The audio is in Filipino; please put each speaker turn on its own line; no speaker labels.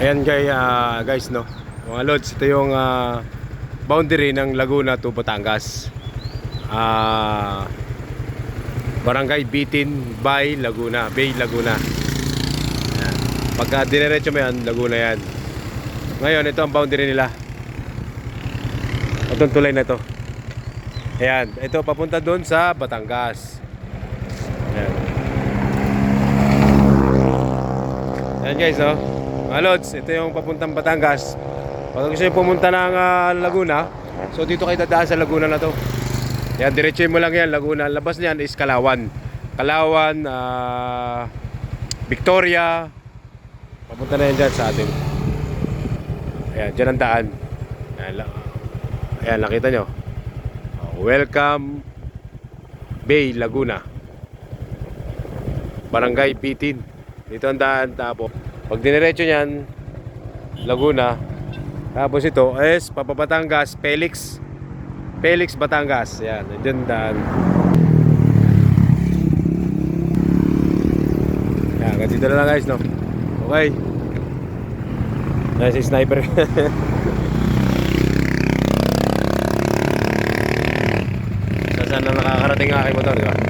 Ayan guys, ah, guys no. Mga lods, ito yung ah, boundary ng Laguna to Batangas. Ah Barangay Bitin by Laguna, Bay Laguna. Ayan. Pagka dinerecho mo yan, Laguna yan. Ngayon, ito ang boundary nila. Itong tulay na ito. Ayan, ito papunta doon sa Batangas. Ayan. Ayan guys, oh. Mga Lods, ito yung papuntang Batangas. Pag gusto nyo pumunta ng ah, Laguna, so dito kayo dadaan sa Laguna na to. Yan, diretso mo lang yan, Laguna. Labas niyan is Kalawan. Kalawan, ah, Victoria. Papunta na yan dyan sa atin. Ayan, dyan ang daan. Ayan, ayan nakita nyo. Welcome Bay, Laguna. Barangay Pitin. Dito ang daan. Tapos, pag diniretso niyan, Laguna. Tapos ito is Papabatangas, Felix. Felix, Batangas. Yan, nandiyan daan. Yan, hanggang dito na lang guys, no? Okay. Si sniper. Sa saan na nakakarating ang aking motor, di ba?